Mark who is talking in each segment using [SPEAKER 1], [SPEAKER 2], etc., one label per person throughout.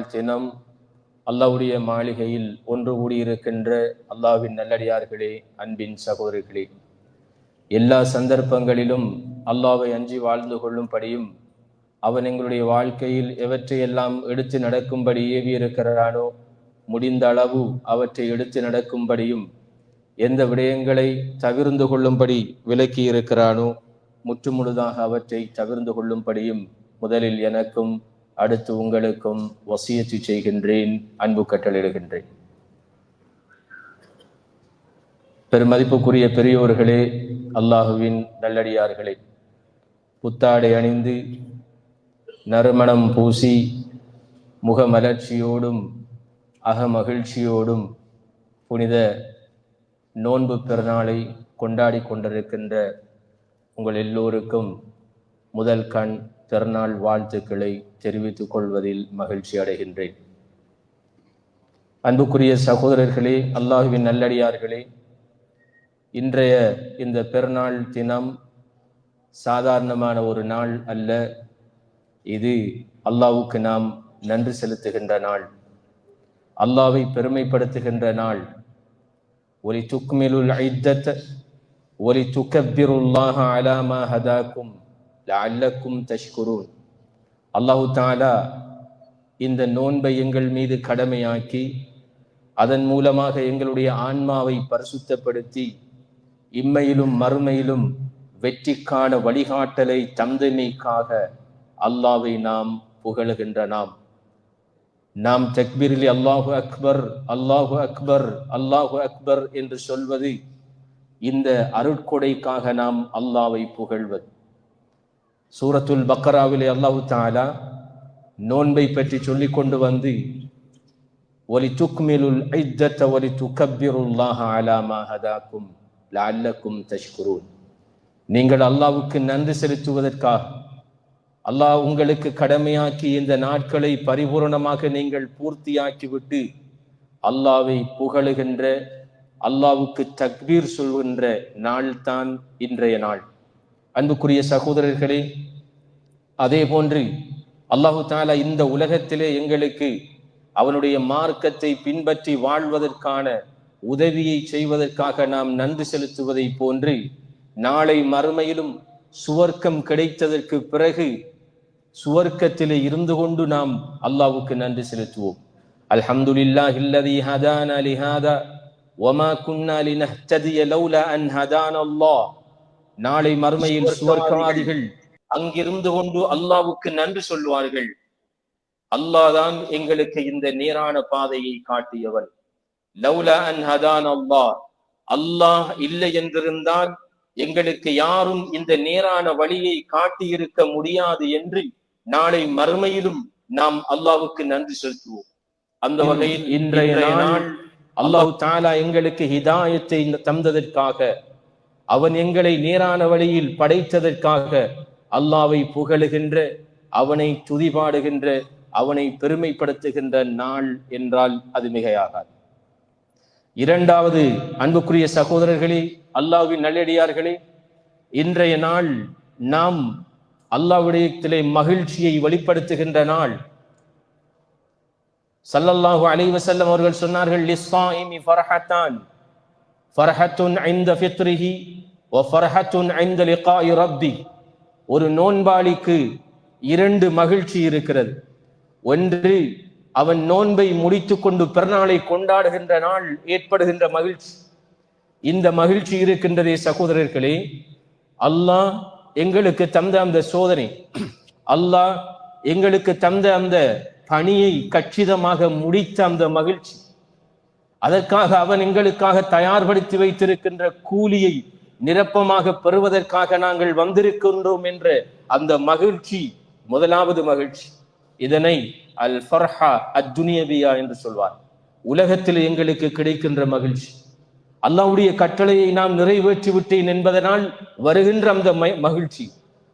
[SPEAKER 1] தினம் அல்லாவுடைய மாளிகையில் ஒன்று கூடியிருக்கின்ற அல்லாவின் நல்லடியார்களே அன்பின் சகோதரிகளே எல்லா சந்தர்ப்பங்களிலும் அல்லாவை அஞ்சி வாழ்ந்து கொள்ளும்படியும் அவன் எங்களுடைய வாழ்க்கையில் எவற்றையெல்லாம் எடுத்து நடக்கும்படி ஏவியிருக்கிறானோ முடிந்த அளவு அவற்றை எடுத்து நடக்கும்படியும் எந்த விடயங்களை தவிர்ந்து கொள்ளும்படி விலக்கி இருக்கிறானோ முற்றுமுழுதாக அவற்றை தவிர்ந்து கொள்ளும்படியும் முதலில் எனக்கும் அடுத்து உங்களுக்கும் வசியத்து செய்கின்றேன் அன்பு கட்டளிடுகின்றேன் பெருமதிப்புக்குரிய பெரியோர்களே அல்லாஹுவின் நல்லடியார்களே புத்தாடை அணிந்து நறுமணம் பூசி முகமலர்ச்சியோடும் அகமகிழ்ச்சியோடும் புனித நோன்பு பெருநாளை கொண்டாடி கொண்டிருக்கின்ற உங்கள் எல்லோருக்கும் முதல் கண் திருநாள் வாழ்த்துக்களை தெரிவித்துக் கொள்வதில் மகிழ்ச்சி அடைகின்றேன். அன்புக்குரிய சகோதரர்களே அல்லாஹுவின் நல்லடியார்களே இன்றைய இந்த பெருநாள் தினம் சாதாரணமான ஒரு நாள் அல்ல. இது அல்லாவுக்கு நாம் நன்றி செலுத்துகின்ற நாள். அல்லாவை பெருமைப்படுத்துகின்ற நாள். ஒலி துக்மிலுல் ஐத்தத் ஒலி துக்கப்பிருல்லாஹ அலாமா ஹதாக்கும். லஅல்லக்கும் தஷ்குரூன் அல்லாஹு தாலா இந்த நோன்பை எங்கள் மீது கடமையாக்கி அதன் மூலமாக எங்களுடைய ஆன்மாவை பரிசுத்தப்படுத்தி இம்மையிலும் மறுமையிலும் வெற்றிக்கான வழிகாட்டலை தந்தமைக்காக அல்லாவை நாம் புகழுகின்ற நாம் நாம் தக்பீரில் அல்லாஹு அக்பர் அல்லாஹு அக்பர் அல்லாஹு அக்பர் என்று சொல்வது இந்த அருட்கொடைக்காக நாம் அல்லாவை புகழ்வது. சூரத்துல் பக்கராவிலே அல்லாஹு தாலா நோன்பை பற்றி சொல்லிக் கொண்டு வந்து ஒலி துக்மிலுல் ஐத்தத்த ஒலி துக்கப்பிருல்லாஹ அலாமா ஹதாக்கும் லஅல்லக்கும் தஷ்குரூன். நீங்கள் அல்லாவுக்கு நன்றி செலுத்துவதற்காக அல்லாஹ் உங்களுக்கு கடமையாக்கி இந்த நாட்களை பரிபூரணமாக நீங்கள் பூர்த்தியாக்கிவிட்டு அல்லாவை புகழுகின்ற அல்லாவுக்கு தக்பீர் சொல்கின்ற நாள்தான் இன்றைய நாள். அன்புக்குரிய சகோதரர்களே அதே போன்று அல்லாஹு தாலா இந்த உலகத்திலே எங்களுக்கு அவனுடைய மார்க்கத்தை பின்பற்றி வாழ்வதற்கான உதவியை செய்வதற்காக நாம் நன்றி செலுத்துவதை போன்று நாளை மறுமையிலும் சுவர்க்கம் கிடைத்ததற்கு பிறகு சுவர்க்கத்திலே இருந்து கொண்டு நாம் அல்லாவுக்கு நன்றி செலுத்துவோம். அல்ஹம்துலில்லாஹ் இல்லதி ஹதானா லிஹாதா வமா குன்னா லினஹ்ததிய லௌலா அன் ஹதான் அல்லாஹ். நாளை மறுமையில் சுவர்க்கவாதிகள் அங்கிருந்து கொண்டு அல்லாவுக்கு நன்றி சொல்வார்கள். அல்லாஹ் தான் எங்களுக்கு இந்த நேரான பாதையை காட்டியவன். லௌலா அன் ஹதான் அல்லாஹ். அல்லாஹ் இல்லை என்றிருந்தால் எங்களுக்கு யாரும் இந்த நேரான வழியை காட்டியிருக்க முடியாது என்று நாளை மறுமையிலும் நாம் அல்லாவுக்கு நன்றி செலுத்துவோம். அந்த வகையில் இன்றைய நாள் அல்லாஹு தாலா எங்களுக்கு ஹிதாயத்தை தந்ததற்காக அவன் எங்களை நேரான வழியில் படைத்ததற்காக அல்லாவை புகழுகின்ற அவனை துதிபாடுகின்ற அவனை பெருமைப்படுத்துகின்ற நாள் என்றால் அது மிகையாகாது. இரண்டாவது அன்புக்குரிய சகோதரர்களே அல்லாவின் நல்லடியார்களே இன்றைய நாள் நாம் அல்லாவுடையத்திலே மகிழ்ச்சியை வெளிப்படுத்துகின்ற நாள். சல்லல்லாஹு அலைவசல்லம் அவர்கள் சொன்னார்கள் ஃபர்ஹத்துன் ஐந்த ஃபித்ரிஹி வ ஃபர்ஹத்துன் ஐந்த லிகாஇ ரப்பி ஒரு நோன்பாளிக்கு இரண்டு மகிழ்ச்சி இருக்கிறது. ஒன்று அவன் நோன்பை முடித்து கொண்டு பிறநாளை கொண்டாடுகின்ற நாள் ஏற்படுகின்ற மகிழ்ச்சி. இந்த மகிழ்ச்சி இருக்கின்றதே சகோதரர்களே அல்லாஹ் எங்களுக்கு தந்த அந்த சோதனை. அல்லாஹ் எங்களுக்கு தந்த அந்த பணியை கச்சிதமாக முடித்த அந்த மகிழ்ச்சி. அதற்காக அவன் எங்களுக்காக தயார்படுத்தி வைத்திருக்கின்ற கூலியை நிரப்பமாக பெறுவதற்காக நாங்கள் வந்திருக்கின்றோம் என்ற அந்த மகிழ்ச்சி முதலாவது மகிழ்ச்சி. இதனை அல் ஃபர்ஹா அத்துனியபியா என்று சொல்வார். உலகத்தில் எங்களுக்கு கிடைக்கின்ற மகிழ்ச்சி. அல்லாவுடைய கட்டளையை நாம் நிறைவேற்றி விட்டேன் என்பதனால் வருகின்ற அந்த மகிழ்ச்சி.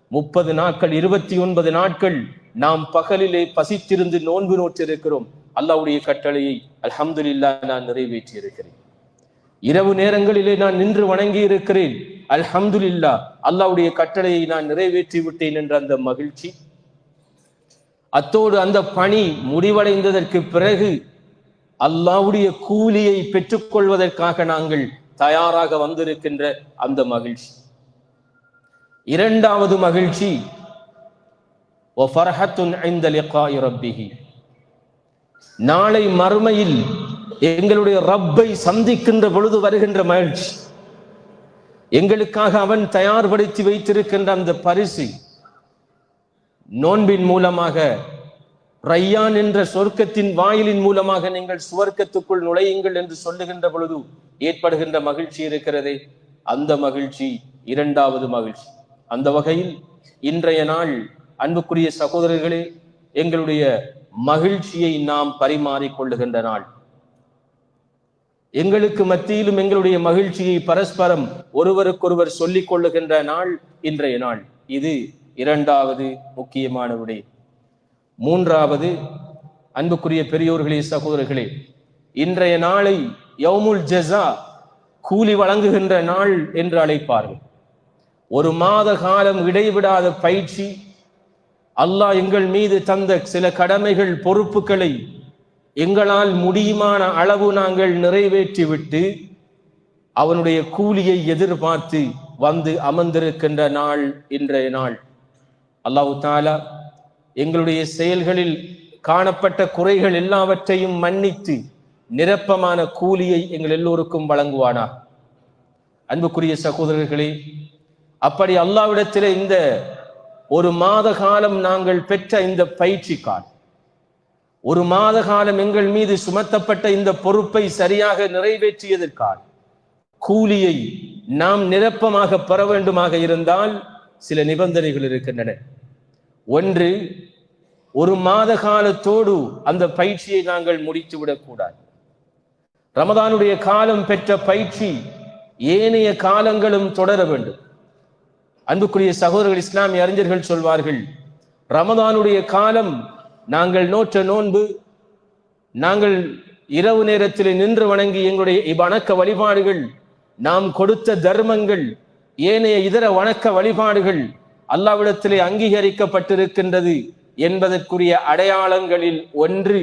[SPEAKER 1] முப்பது நாட்கள் இருபத்தி ஒன்பது நாட்கள் நாம் பகலிலே பசித்திருந்து நோன்பு நோற்றிருக்கிறோம். அல்லாவுடைய கட்டளையை அல்ஹம்துல்லா நான் நிறைவேற்றி இருக்கிறேன் இரவு நேரங்களிலே நான் நின்று வணங்கி இருக்கிறேன் அல்ஹம்துல்லா அல்லாவுடைய கட்டளையை நான் நிறைவேற்றி விட்டேன் என்ற அந்த மகிழ்ச்சி. அத்தோடு அந்த பணி முடிவடைந்ததற்கு பிறகு அல்லாவுடைய கூலியை பெற்றுக்கொள்வதற்காக நாங்கள் தயாராக வந்திருக்கின்ற அந்த மகிழ்ச்சி. இரண்டாவது மகிழ்ச்சி ஒ ஃபர்ஹத்துன் ஐந்தலிகா இரப்பிஹி நாளை மறுமையில் எங்களுடைய ரப்பை சந்திக்கின்ற பொழுது வருகின்ற மகிழ்ச்சி. எங்களுக்காக அவன் தயார்படுத்தி வைத்திருக்கின்ற அந்த பரிசு நோன்பின் மூலமாக ரையான் என்ற சொர்க்கத்தின் வாயிலின் மூலமாக நீங்கள் சுவர்க்கத்துக்குள் நுழையுங்கள் என்று சொல்லுகின்ற பொழுது ஏற்படுகின்ற மகிழ்ச்சி இருக்கிறதே. அந்த மகிழ்ச்சி இரண்டாவது மகிழ்ச்சி. அந்த வகையில் இன்றைய நாள் அன்புக்குரிய சகோதரர்களே எங்களுடைய மகிழ்ச்சியை நாம் பரிமாறிக் கொள்ளுகின்ற நாள். எங்களுக்கு மத்தியிலும் எங்களுடைய மகிழ்ச்சியை பரஸ்பரம் ஒருவருக்கொருவர் சொல்லிக் கொள்ளுகின்ற நாள் இன்றைய நாள். இது இரண்டாவது முக்கியமான விடை. மூன்றாவது அன்புக்குரிய பெரியோர்களே சகோதரர்களே இன்றைய நாளை யௌமுல் ஜெசா கூலி வழங்குகின்ற நாள் என்று அழைப்பார்கள். ஒரு மாத காலம் இடைவிடாத பயிற்சி அல்லாஹ் எங்கள் மீது தந்த சில கடமைகள் பொறுப்புகளை எங்களால் முடியுமான அளவு நாங்கள் நிறைவேற்றிவிட்டு அவனுடைய கூலியை எதிர்பார்த்து வந்து அமர்ந்திருக்கின்ற நாள் இன்றைய நாள். அல்லாஹு தாலா எங்களுடைய செயல்களில் காணப்பட்ட குறைகள் எல்லாவற்றையும் மன்னித்து நிரப்பமான கூலியை எங்கள் எல்லோருக்கும் வழங்குவானா அன்புக்குரிய சகோதரர்களே அப்படி அல்லாவிடத்தில் இந்த ஒரு மாத காலம் நாங்கள் பெற்ற இந்த பயிற்சி கால் ஒரு மாத காலம் எங்கள் மீது சுமத்தப்பட்ட இந்த பொறுப்பை சரியாக நிறைவேற்றியதற்கால் கூலியை நாம் நிரப்பமாக பெற வேண்டுமாக இருந்தால் சில நிபந்தனைகள் இருக்கின்றன. ஒன்று ஒரு மாத காலத்தோடு அந்த பயிற்சியை நாங்கள் முடித்து விடக்கூடாது. ரமதானுடைய காலம் பெற்ற பயிற்சி ஏனைய காலங்களும் தொடர வேண்டும். அன்புக்குரிய சகோதரர்கள் இஸ்லாமிய அறிஞர்கள் சொல்வார்கள் ரமதானுடைய காலம் நாங்கள் நோற்ற நோன்பு நாங்கள் இரவு நேரத்தில் நின்று வணங்கி எங்களுடைய இவ்வணக்க வழிபாடுகள் நாம் கொடுத்த தர்மங்கள் ஏனைய இதர வணக்க வழிபாடுகள் அல்லாவிடத்திலே அங்கீகரிக்கப்பட்டிருக்கின்றது என்பதற்குரிய அடையாளங்களில் ஒன்று.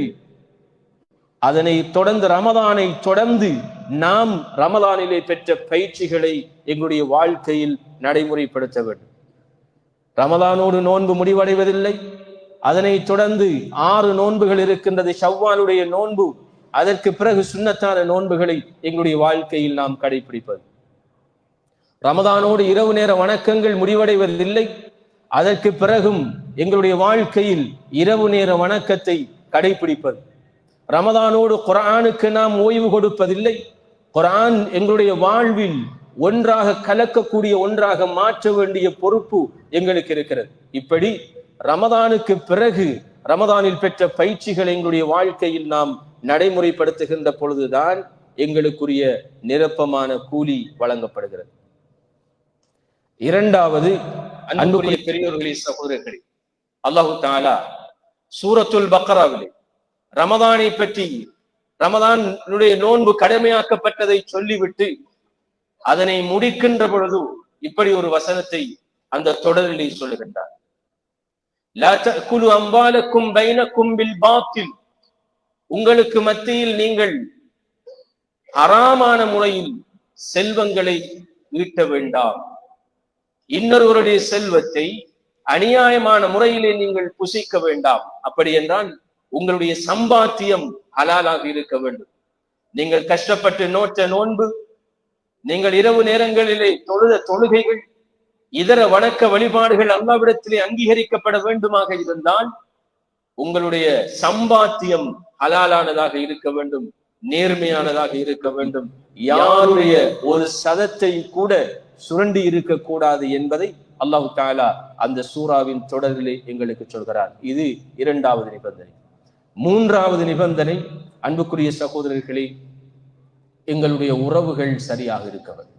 [SPEAKER 1] அதனை தொடர்ந்து ரமதானை தொடர்ந்து நாம் ரமதானிலே பெற்ற பயிற்சிகளை எங்களுடைய வாழ்க்கையில் நடைமுறைப்படுத்த வேண்டும். ரமதானோடு நோன்பு முடிவடைவதில்லை. அதனை தொடர்ந்து ஆறு நோன்புகள் இருக்கின்றது. ஷவ்வாலுடைய நோன்பு அதற்கு பிறகு சுண்ணத்தான நோன்புகளை எங்களுடைய வாழ்க்கையில் நாம் கடைபிடிப்பது ரமதானோடு இரவு நேர வணக்கங்கள் முடிவடைவதில்லை. அதற்கு பிறகும் எங்களுடைய வாழ்க்கையில் இரவு நேர வணக்கத்தை கடைபிடிப்பது ரமதானோடு குரானுக்கு நாம் ஓய்வு கொடுப்பதில்லை. குரான் எங்களுடைய வாழ்வில் ஒன்றாக கலக்கக்கூடிய ஒன்றாக மாற்ற வேண்டிய பொறுப்பு எங்களுக்கு இருக்கிறது. இப்படி ரமதானுக்கு பிறகு ரமதானில் பெற்ற பயிற்சிகள் எங்களுடைய வாழ்க்கையில் நாம் நடைமுறைப்படுத்துகின்ற பொழுதுதான் எங்களுக்குரிய நிரப்பமான கூலி வழங்கப்படுகிறது. இரண்டாவது அன்புக்குரிய பெரியோர்களே சகோதரர்களே அல்லாஹு தாலா சூரத்துல் பக்கராவிலே ரமதானை பற்றி ரமதானுடைய நோன்பு கடமையாக்கப்பட்டதை சொல்லிவிட்டு அதனை முடிக்கின்ற பொழுது இப்படி ஒரு வசனத்தை அந்த தொடரிலே சொல்லுகின்றார். லா பைனக்கும் பில் பாத்தில். உங்களுக்கு மத்தியில் நீங்கள் அறாமான முறையில் செல்வங்களை ஈட்ட வேண்டாம். இன்னொருவருடைய செல்வத்தை அநியாயமான முறையிலே நீங்கள் புசிக்க வேண்டாம். அப்படி என்றால் உங்களுடைய சம்பாத்தியம் ஹலாலாக இருக்க வேண்டும். நீங்கள் கஷ்டப்பட்டு நோற்ற நோன்பு நீங்கள் இரவு நேரங்களிலே தொழுத தொழுகைகள் இதர வணக்க வழிபாடுகள் அல்லாவிடத்திலே அங்கீகரிக்கப்பட வேண்டுமாக இருந்தால் உங்களுடைய சம்பாத்தியம் ஹலாலானதாக இருக்க வேண்டும் நேர்மையானதாக இருக்க வேண்டும். யாருடைய ஒரு சதத்தை கூட சுரண்டி இருக்கக்கூடாது என்பதை அல்லாஹு தாலா அந்த சூறாவின் தொடரிலே எங்களுக்கு சொல்கிறார். இது இரண்டாவது நிபந்தனை. மூன்றாவது நிபந்தனை அன்புக்குரிய சகோதரர்களே எங்களுடைய உறவுகள் சரியாக இருக்கவர்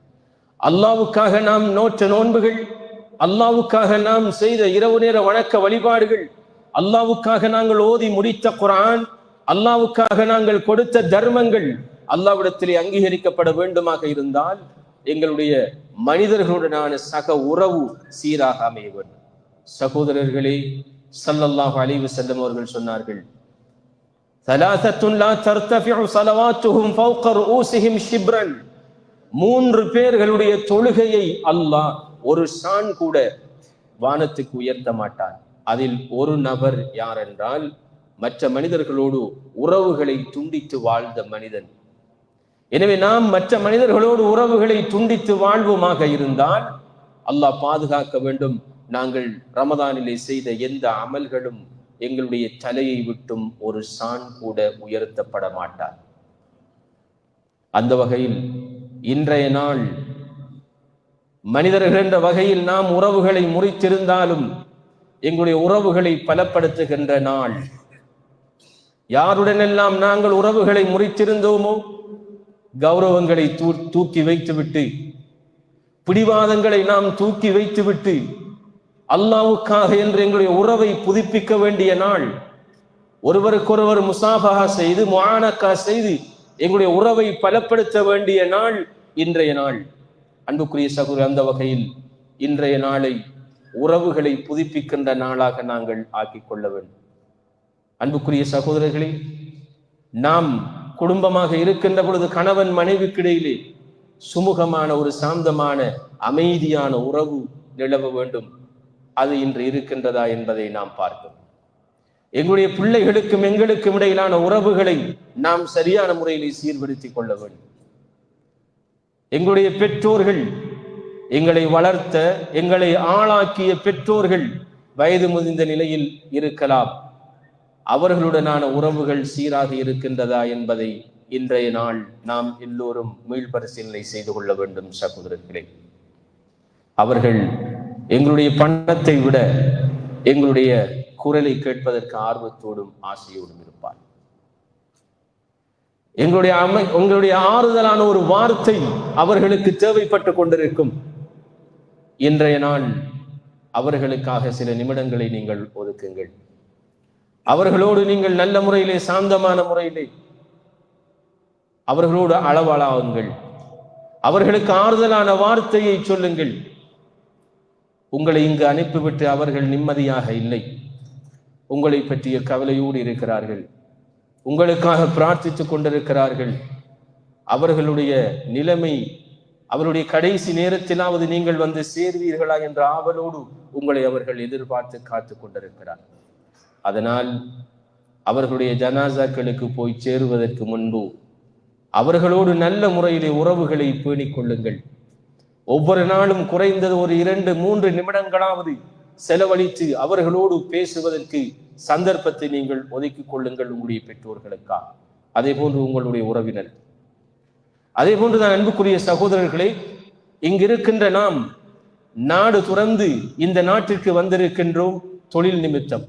[SPEAKER 1] அல்லாவுக்காக நாம் நோற்ற நோன்புகள் அல்லாவுக்காக நாம் செய்த இரவு நேர வணக்க வழிபாடுகள் அல்லாவுக்காக நாங்கள் ஓதி முடித்த குரான் அல்லாவுக்காக நாங்கள் கொடுத்த தர்மங்கள் அல்லாவிடத்திலே அங்கீகரிக்கப்பட வேண்டுமாக இருந்தால் எங்களுடைய மனிதர்களுடனான சக உறவு சீராக அமைய வேண்டும். சகோதரர்களே சல்லல்லாஹ் அலைஹி செல்லும் அவர்கள் சொன்னார்கள் மூன்று பேர்களுடைய தொழுகையை அல்லாஹ் ஒரு ஷான் கூட வானத்துக்கு உயர்த்த மாட்டான். அதில் ஒரு நபர் யார் என்றால் மற்ற மனிதர்களோடு உறவுகளை துண்டித்து வாழ்ந்த மனிதன். எனவே நாம் மற்ற மனிதர்களோடு உறவுகளை துண்டித்து வாழ்வோமாக இருந்தால் அல்லாஹ் பாதுகாக்க வேண்டும். நாங்கள் ரமதானிலே செய்த எந்த அமல்களும் எங்களுடைய தலையை விட்டும் ஒரு சான் கூட உயர்த்தப்பட மாட்டார். அந்த வகையில் இன்றைய நாள் மனிதர்கள் என்ற வகையில் நாம் உறவுகளை முறித்திருந்தாலும் எங்களுடைய உறவுகளை பலப்படுத்துகின்ற நாள். யாருடனெல்லாம் நாங்கள் உறவுகளை முறித்திருந்தோமோ கௌரவங்களை தூ தூக்கி வைத்துவிட்டு பிடிவாதங்களை நாம் தூக்கி வைத்துவிட்டு அல்லாவுக்காக என்று எங்களுடைய உறவை புதுப்பிக்க வேண்டிய நாள். ஒருவருக்கொருவர் முசாபகா செய்து முஆனக்கா செய்து எங்களுடைய உறவை பலப்படுத்த வேண்டிய நாள் இன்றைய நாள். அன்புக்குரிய சகுர் அந்த வகையில் இன்றைய நாளை உறவுகளை புதுப்பிக்கின்ற நாளாக நாங்கள் ஆக்கிக் கொள்ள வேண்டும். அன்புக்குரிய சகோதரர்களே நாம் குடும்பமாக இருக்கின்ற பொழுது கணவன் மனைவிக்கிடையிலே சுமூகமான ஒரு சாந்தமான அமைதியான உறவு நிலவ வேண்டும். அது இன்று இருக்கின்றதா என்பதை நாம் பார்க்கணும் எங்களுடைய பிள்ளைகளுக்கும் எங்களுக்கும் இடையிலான உறவுகளை நாம் சரியான முறையிலே சீர்படுத்திக் கொள்ள வேண்டும். எங்களுடைய பெற்றோர்கள் எங்களை வளர்த்த எங்களை ஆளாக்கிய பெற்றோர்கள் வயது முதிர்ந்த நிலையில் இருக்கலாம். அவர்களுடனான உறவுகள் சீராக இருக்கின்றதா என்பதை இன்றைய நாள் நாம் எல்லோரும் மீள்பரிசீலனை செய்து கொள்ள வேண்டும் சகோதரர்களே. அவர்கள் எங்களுடைய பணத்தை விட எங்களுடைய குரலை கேட்பதற்கு ஆர்வத்தோடும் ஆசையோடும் இருப்பார். எங்களுடைய அமை உங்களுடைய ஆறுதலான ஒரு வார்த்தை அவர்களுக்கு தேவைப்பட்டு கொண்டிருக்கும். இன்றைய நாள் அவர்களுக்காக சில நிமிடங்களை நீங்கள் ஒதுக்குங்கள். அவர்களோடு நீங்கள் நல்ல முறையிலே சாந்தமான முறையிலே அவர்களோடு அளவலாவுங்கள் அவர்களுக்கு ஆறுதலான வார்த்தையை சொல்லுங்கள். உங்களை இங்கு அனுப்பிவிட்டு அவர்கள் நிம்மதியாக இல்லை. உங்களை பற்றிய கவலையோடு இருக்கிறார்கள். உங்களுக்காக பிரார்த்தித்துக் கொண்டிருக்கிறார்கள். அவர்களுடைய நிலைமை அவருடைய கடைசி நேரத்திலாவது நீங்கள் வந்து சேர்வீர்களா என்ற ஆவலோடு உங்களை அவர்கள் எதிர்பார்த்து காத்து கொண்டிருக்கிறார் அதனால் அவர்களுடைய ஜனாசாக்களுக்கு போய் சேருவதற்கு முன்பு அவர்களோடு நல்ல முறையிலே உறவுகளை பேணிக் கொள்ளுங்கள். ஒவ்வொரு நாளும் குறைந்தது ஒரு இரண்டு மூன்று நிமிடங்களாவது செலவழித்து அவர்களோடு பேசுவதற்கு சந்தர்ப்பத்தை நீங்கள் ஒதுக்கிக் கொள்ளுங்கள் உங்களுடைய பெற்றோர்களுக்காக. அதே போன்று உங்களுடைய உறவினர். அதே போன்றுதான் அன்புக்குரிய சகோதரர்களே இங்கிருக்கின்ற நாம் நாடு துறந்து இந்த நாட்டிற்கு வந்திருக்கின்றோம் தொழில் நிமித்தம்.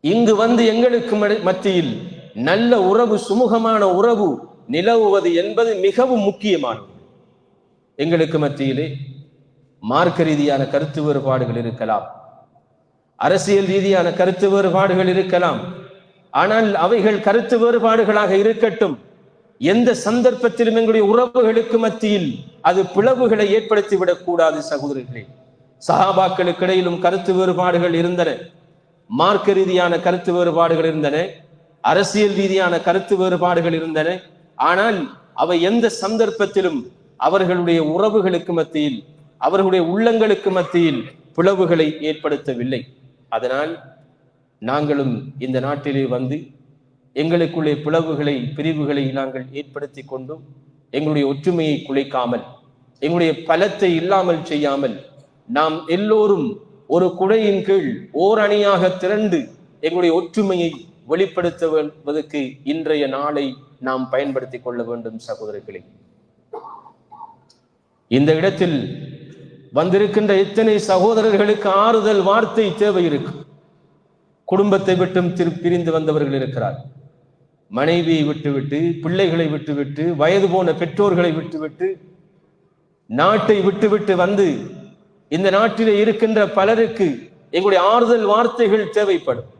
[SPEAKER 1] இங்கு வந்து எங்களுக்கு மத்தியில் நல்ல உறவு சுமூகமான உறவு நிலவுவது என்பது மிகவும் முக்கியமானது. எங்களுக்கு மத்தியிலே மார்க்க ரீதியான கருத்து வேறுபாடுகள் இருக்கலாம். அரசியல் ரீதியான கருத்து வேறுபாடுகள் இருக்கலாம். ஆனால் அவைகள் கருத்து வேறுபாடுகளாக இருக்கட்டும். எந்த சந்தர்ப்பத்திலும் எங்களுடைய உறவுகளுக்கு மத்தியில் அது பிளவுகளை ஏற்படுத்தி விடக்கூடாது சகோதரர்களே. சகாபாக்களுக்கு இடையிலும் கருத்து வேறுபாடுகள் இருந்தன. மார்க்க ரீதியான கருத்து வேறுபாடுகள் இருந்தன. அரசியல் ரீதியான கருத்து வேறுபாடுகள் இருந்தன. ஆனால் அவை எந்த சந்தர்ப்பத்திலும் அவர்களுடைய உறவுகளுக்கு மத்தியில் அவர்களுடைய உள்ளங்களுக்கு மத்தியில் பிளவுகளை ஏற்படுத்தவில்லை. அதனால் நாங்களும் இந்த நாட்டிலே வந்து எங்களுக்குள்ளே பிளவுகளை பிரிவுகளை நாங்கள் ஏற்படுத்தி கொண்டும். எங்களுடைய ஒற்றுமையை குலைக்காமல் எங்களுடைய பலத்தை இல்லாமல் செய்யாமல் நாம் எல்லோரும் ஒரு குடையின் கீழ் ஓர் அணியாக திரண்டு எங்களுடைய ஒற்றுமையை வெளிப்படுத்துவதற்கு இன்றைய நாளை நாம் பயன்படுத்திக் கொள்ள வேண்டும் சகோதரர்களே. இந்த இடத்தில் வந்திருக்கின்ற இத்தனை சகோதரர்களுக்கு ஆறுதல் வார்த்தை தேவை இருக்கு. குடும்பத்தை விட்டும் திரு பிரிந்து வந்தவர்கள் இருக்கிறார். மனைவியை விட்டுவிட்டு பிள்ளைகளை விட்டுவிட்டு வயது போன பெற்றோர்களை விட்டுவிட்டு நாட்டை விட்டுவிட்டு வந்து இந்த நாட்டிலே இருக்கின்ற பலருக்கு எங்களுடைய ஆறுதல் வார்த்தைகள் தேவைப்படும்.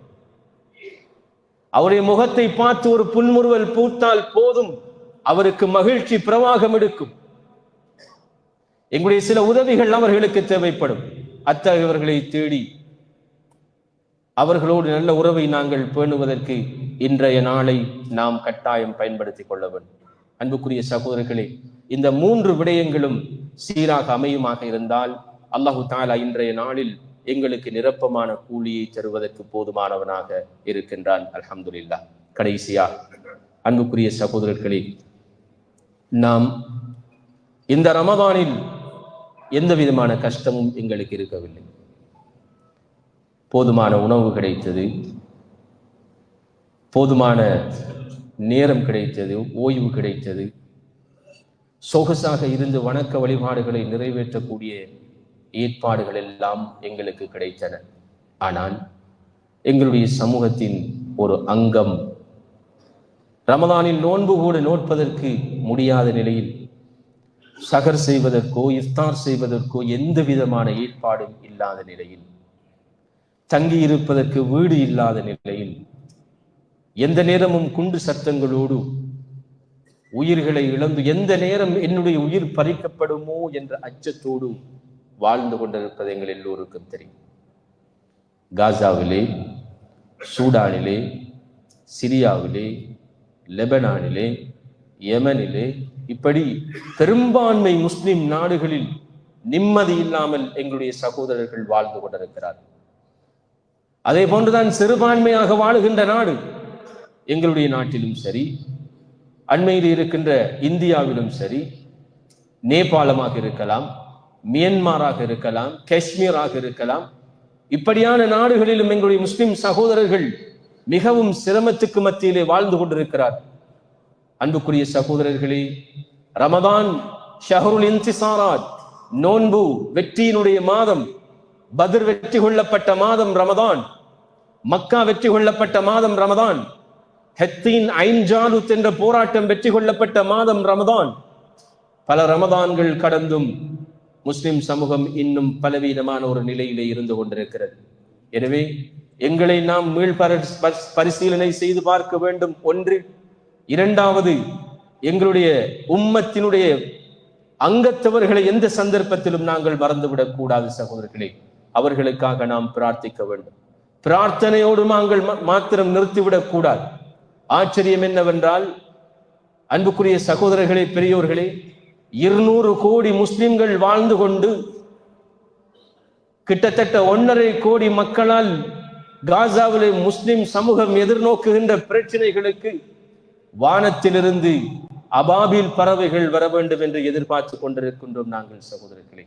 [SPEAKER 1] அவருடைய முகத்தை பார்த்து ஒரு புன்முறுவல் பூத்தால் போதும். அவருக்கு மகிழ்ச்சி பிரவாகம் எடுக்கும். எங்களுடைய சில உதவிகள் அவர்களுக்கு தேவைப்படும். அத்தகையவர்களை தேடி அவர்களோடு நல்ல உறவை நாங்கள் பேணுவதற்கு இன்றைய நாளை நாம் கட்டாயம் பயன்படுத்திக் கொள்ள வேண்டும். அன்புக்குரிய சகோதரர்களே இந்த மூன்று விடயங்களும் சீராக அமையுமாக இருந்தால் அல்லாஹு தாலா இன்றைய நாளில் எங்களுக்கு நிரப்பமான கூலியை தருவதற்கு போதுமானவனாக இருக்கின்றான். அலமதுல்லா கடைசியா அன்புக்குரிய சகோதரர்களே நாம் இந்த ரமதானில் எந்த விதமான கஷ்டமும் எங்களுக்கு இருக்கவில்லை. போதுமான உணவு கிடைத்தது. போதுமான நேரம் கிடைத்தது. ஓய்வு கிடைத்தது. சொகுசாக இருந்து வணக்க வழிபாடுகளை நிறைவேற்றக்கூடிய ஏற்பாடுகள் எல்லாம் எங்களுக்கு கிடைத்தன. ஆனால் எங்களுடைய சமூகத்தின் ஒரு அங்கம் ரமதானில் நோன்பு கூட நோட்பதற்கு முடியாத நிலையில் சகர் செய்வதற்கோ இஃப்தார் செய்வதற்கோ எந்த விதமான ஏற்பாடும் இல்லாத நிலையில் தங்கி இருப்பதற்கு வீடு இல்லாத நிலையில் எந்த நேரமும் குண்டு சத்தங்களோடு உயிர்களை இழந்து எந்த நேரம் என்னுடைய உயிர் பறிக்கப்படுமோ என்ற அச்சத்தோடு வாழ்ந்து கொண்டிருப்பது எங்கள் எல்லோருக்கும் தெரியும். காசாவிலே சூடானிலே சிரியாவிலே லெபனானிலே யமனிலே இப்படி பெரும்பான்மை முஸ்லிம் நாடுகளில் நிம்மதி இல்லாமல் எங்களுடைய சகோதரர்கள் வாழ்ந்து கொண்டிருக்கிறார்கள். அதே போன்றுதான் சிறுபான்மையாக வாழுகின்ற நாடு எங்களுடைய நாட்டிலும் சரி அண்மையில் இருக்கின்ற இந்தியாவிலும் சரி நேபாளமாக இருக்கலாம் மியன்மாராக இருக்கலாம் காஷ்மீராக இருக்கலாம் இப்படியான நாடுகளிலும் எங்களுடைய முஸ்லிம் சகோதரர்கள் மிகவும் சிரமத்துக்கு மத்தியிலே வாழ்ந்து கொண்டிருக்கிறார் அன்புக்குரிய சகோதரர்களே ரமதான் ஷஹருல் இன்திசாராத் நோன்பு வெற்றியினுடைய மாதம் பதிர் வெற்றி கொள்ளப்பட்ட மாதம் ரமதான் மக்கா வெற்றி கொள்ளப்பட்ட மாதம் ரமதான் ஹெத்தீன் ஐன்ஜாலுத் என்ற போராட்டம் வெற்றி கொள்ளப்பட்ட மாதம் ரமதான். பல ரமதான்கள் கடந்தும் முஸ்லிம் சமூகம் இன்னும் பலவீனமான ஒரு நிலையிலே இருந்து கொண்டிருக்கிறது. எனவே எங்களை நாம் மீள் பரிசீலனை செய்து பார்க்க வேண்டும். ஒன்று இரண்டாவது எங்களுடைய உம்மத்தினுடைய அங்கத்தவர்களை எந்த சந்தர்ப்பத்திலும் நாங்கள் மறந்துவிடக் கூடாது சகோதரர்களே. அவர்களுக்காக நாம் பிரார்த்திக்க வேண்டும். பிரார்த்தனையோடு நாங்கள் மாத்திரம் நிறுத்திவிடக் கூடாது. ஆச்சரியம் என்னவென்றால் அன்புக்குரிய சகோதரர்களே பெரியோர்களே இருநூறு கோடி முஸ்லிம்கள் வாழ்ந்து கொண்டு கிட்டத்தட்ட ஒன்றரை கோடி மக்களால் காசாவிலே முஸ்லிம் சமூகம் எதிர்நோக்குகின்ற பிரச்சனைகளுக்கு வானத்திலிருந்து அபாபில் பறவைகள் வர வேண்டும் என்று எதிர்பார்த்து கொண்டிருக்கின்றோம் நாங்கள் சகோதரர்களே.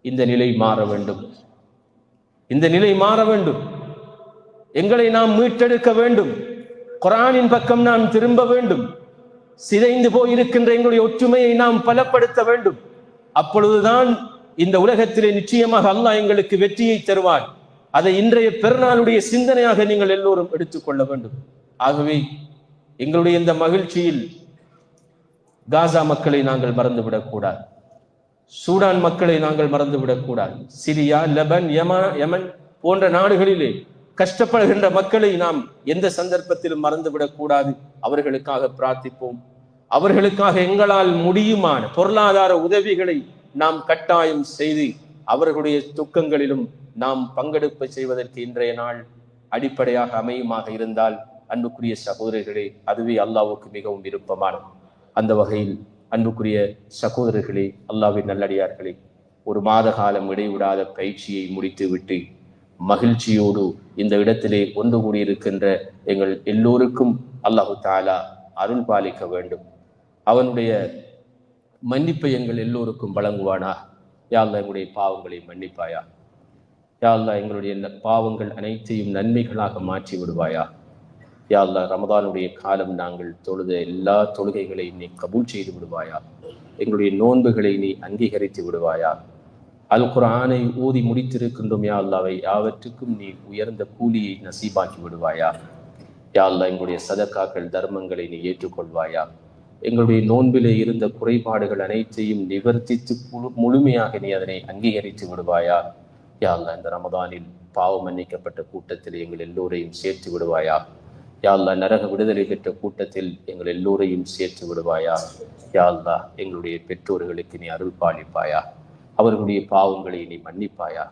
[SPEAKER 1] இந்த நிலை மாற வேண்டும். இந்த நிலை மாற வேண்டும். எங்களை நாம் மீட்டெடுக்க வேண்டும். குரானின் பக்கம் நாம் திரும்ப வேண்டும். சிதைந்து போயிருக்கின்ற எங்களுடைய ஒற்றுமையை நாம் பலப்படுத்த வேண்டும். அப்பொழுதுதான் இந்த உலகத்திலே நிச்சயமாக அல்லாஹ் எங்களுக்கு வெற்றியை தருவார். அதை இன்றைய பெருநாளுடைய சிந்தனையாக நீங்கள் எல்லோரும் எடுத்துக்கொள்ள வேண்டும். ஆகவே எங்களுடைய இந்த மகிழ்ச்சியில் காசா மக்களை நாங்கள் மறந்துவிடக்கூடாது. சூடான் மக்களை நாங்கள் மறந்துவிடக்கூடாது. சிரியா லெபன் யமா யமன் போன்ற நாடுகளிலே கஷ்டப்படுகின்ற மக்களை நாம் எந்த சந்தர்ப்பத்திலும் மறந்துவிடக்கூடாது. அவர்களுக்காக பிரார்த்திப்போம். அவர்களுக்காக எங்களால் முடியுமான பொருளாதார உதவிகளை நாம் கட்டாயம் செய்து அவர்களுடைய துக்கங்களிலும் நாம் பங்கெடுப்பு செய்வதற்கு இன்றைய நாள் அடிப்படையாக அமையுமாக இருந்தால் அன்புக்குரிய சகோதரர்களே அதுவே அல்லாவுக்கு மிகவும் விருப்பமானது அந்த வகையில் அன்புக்குரிய சகோதரர்களே அல்லாவின் நல்லடியார்களே ஒரு மாத காலம் இடைவிடாத பயிற்சியை முடித்துவிட்டு மகிழ்ச்சியோடு இந்த இடத்திலே ஒன்று கூடியிருக்கின்ற எங்கள் எல்லோருக்கும் அல்லாஹு தாலா அருள் பாலிக்க வேண்டும். அவனுடைய மன்னிப்பை எங்கள் எல்லோருக்கும் வழங்குவானா? யாழ்லா எங்களுடைய பாவங்களை மன்னிப்பாயா? யாழ்லா எங்களுடைய பாவங்கள் அனைத்தையும் நன்மைகளாக மாற்றி விடுவாயா யாழ்லா ரமதானுடைய காலம் நாங்கள் தொழுத எல்லா தொழுகைகளை நீ கபூல் செய்து விடுவாயா? எங்களுடைய நோன்புகளை நீ அங்கீகரித்து விடுவாயா? அல் குரானை ஊதி முடித்திருக்கின்றோம் யாழ்லாவை யாவற்றுக்கும் நீ உயர்ந்த கூலியை நசீபாக்கி விடுவாயா? யா எங்களுடைய சதக்காக்கள் தர்மங்களை நீ ஏற்றுக்கொள்வாயா? எங்களுடைய நோன்பிலே இருந்த குறைபாடுகள் அனைத்தையும் நிவர்த்தித்து முழுமையாக நீ அதனை அங்கீகரித்து விடுவாயா? யா இந்த ரமதானில் பாவம் மன்னிக்கப்பட்ட கூட்டத்தில் எங்கள் எல்லோரையும் சேர்த்து விடுவாயா? யா நரக விடுதலை பெற்ற கூட்டத்தில் எங்கள் எல்லோரையும் சேர்த்து விடுவாயா? யாழ்தா எங்களுடைய பெற்றோர்களுக்கு நீ அருள் பாலிப்பாயா? அவர்களுடைய பாவங்களை நீ மன்னிப்பாயா?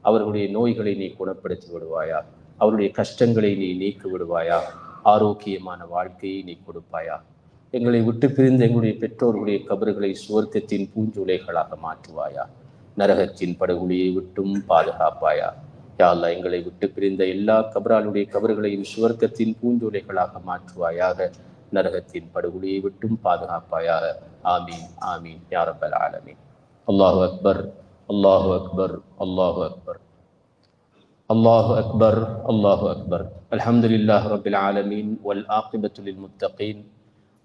[SPEAKER 1] அவர்களுடைய நோய்களை நீ குணப்படுத்தி விடுவாயா? அவருடைய கஷ்டங்களை நீ நீக்கி விடுவாயா? ஆரோக்கியமான வாழ்க்கையை நீ கொடுப்பாயா? எங்களை விட்டு பிரிந்த எங்களுடைய பெற்றோர்களுடைய கபறுகளை சுவர்க்கத்தின் பூஞ்சோலைகளாக மாற்றுவாயா? நரகத்தின் படுகொலியை விட்டும் பாதுகாப்பாயா? யா அல்லாஹ் எங்களை விட்டு பிரிந்த எல்லா கபராளுடைய கபறுகளையும் சுவர்க்கத்தின் பூஞ்சோலைகளாக மாற்றுவாயாக நரகத்தின் படுகொலியை விட்டும் பாதுகாப்பாயாக ஆமீன் ஆமீன் யா ரப்பல் ஆலமீன் அல்லாஹு அக்பர் அல்லாஹு அக்பர் அல்லாஹு அக்பர் الله أكبر الله أكبر الحمد لله رب العالمين والآقبة للمتقين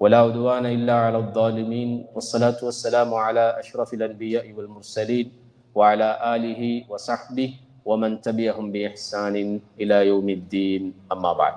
[SPEAKER 1] ولا عدوان إلا على الظالمين والصلاة والسلام على أشرف الأنبياء والمرسلين وعلى آله وصحبه ومن تبعهم بإحسان إلى يوم الدين. أما بعد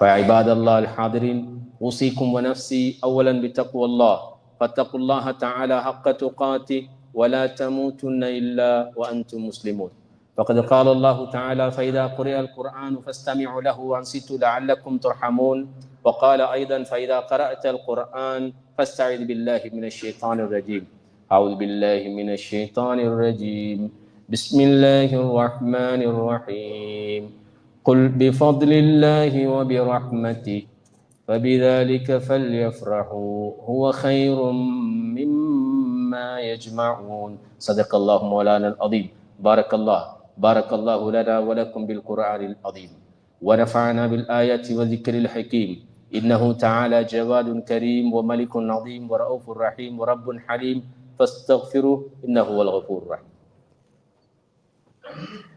[SPEAKER 1] فعباد الله الحاضرين أوصيكم ونفسي أولا بتقوى الله. فاتقوا الله تعالى حق تقاته ولا تموتن إلا وأنتم مسلمون. فقد قال الله تعالى فإذا قرئ القرآن فاستمعوا له وانصتوا لعلكم ترحمون. وقال أيضا فإذا قرأت القرآن فاستعذ بالله من الشيطان الرجيم. أعوذ بالله من الشيطان الرجيم. بسم الله الرحمن الرحيم. قل بفضل الله وبرحمته فبذلك فليفرحوا هو خير مما يجمعون. صدق الله مولانا العظيم. بارك الله بارك الله لنا ولكم بالقرآن العظيم. ونفعنا بالآيات والذكر الحكيم. إنه تعالى جواد كريم وملك عظيم ورؤوف رحيم ورب حليم. فاستغفروه إنه هو الغفور الرحيم. Thank you.